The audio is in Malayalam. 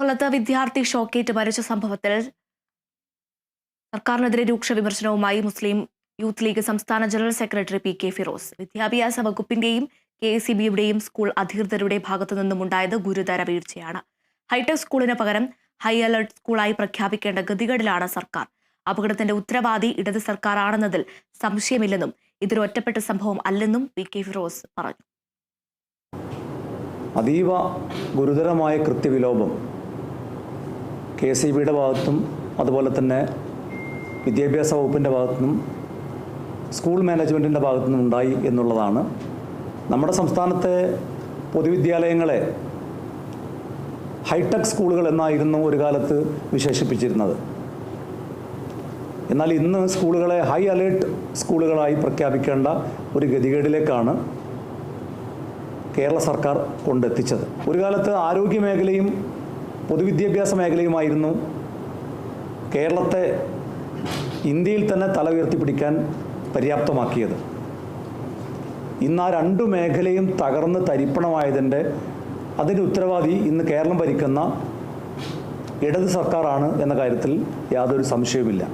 കൊല്ലത്ത് വിദ്യാർത്ഥി ഷോക്കേറ്റ് മരിച്ച സംഭവത്തിൽ സർക്കാരിനെതിരെ രൂക്ഷ വിമർശനവുമായി മുസ്ലിം യൂത്ത് ലീഗ് സംസ്ഥാന general secretary P K Firoz. വിദ്യാഭ്യാസ വകുപ്പിന്റെയും കെ എസ് ബിയുടെയും സ്കൂൾ അധികൃതരുടെ ഭാഗത്തു നിന്നുമുണ്ടായത് ഗുരുതര വീഴ്ചയാണ്. ഹൈടെക് സ്കൂളിന് പകരം ഹൈ അലർട്ട് സ്കൂളായി പ്രഖ്യാപിക്കേണ്ട ഗതികേടിലാണ് സർക്കാർ. അപകടത്തിന്റെ ഉത്തരവാദി ഇടത് സർക്കാരാണെന്നതിൽ സംശയമില്ലെന്നും ഇതൊരു ഒറ്റപ്പെട്ട സംഭവം അല്ലെന്നും പി കെ ഫിറോസ് പറഞ്ഞു. അതീവ ഗുരുതരമായ കൃത്യവിലോപം കെ സി ബിയുടെ ഭാഗത്തും അതുപോലെ തന്നെ വിദ്യാഭ്യാസ വകുപ്പിന്റെ ഭാഗത്തുനിന്നും സ്കൂൾ മാനേജ്മെന്റിന്റെ ഭാഗത്തുനിന്നും ഉണ്ടായി എന്നുള്ളതാണ്. നമ്മുടെ സംസ്ഥാനത്തെ പൊതുവിദ്യാലയങ്ങളെ ഹൈടെക് സ്കൂളുകൾ എന്നായിരുന്നു ഒരു കാലത്ത് വിശേഷിപ്പിച്ചിരുന്നത്. എന്നാൽ ഇന്ന് സ്കൂളുകളെ ഹൈ അലേർട്ട് സ്കൂളുകളായി പ്രഖ്യാപിക്കേണ്ട ഒരു ഗതികേടിലേക്കാണ് കേരള സർക്കാർ കൊണ്ടെത്തിച്ചത്. ഒരു കാലത്ത് ആരോഗ്യ മേഖലയും പൊതുവിദ്യാഭ്യാസ മേഖലയുമായിരുന്നു. കേരളത്തെ ഇന്ത്യയിൽ തന്നെ തല ഉയർത്തിപ്പിടിക്കാൻ പര്യാപ്തമാക്കിയത്. ഇന്ന് ആ രണ്ടു മേഖലയും തകർന്ന് തരിപ്പണമായതിന്റെ അതിന്റെ ഉത്തരവാദി ഇന്ന് കേരളം ഭരിക്കുന്ന ഇടത് സർക്കാരാണ് എന്ന കാര്യത്തിൽ യാതൊരു സംശയവുമില്ല.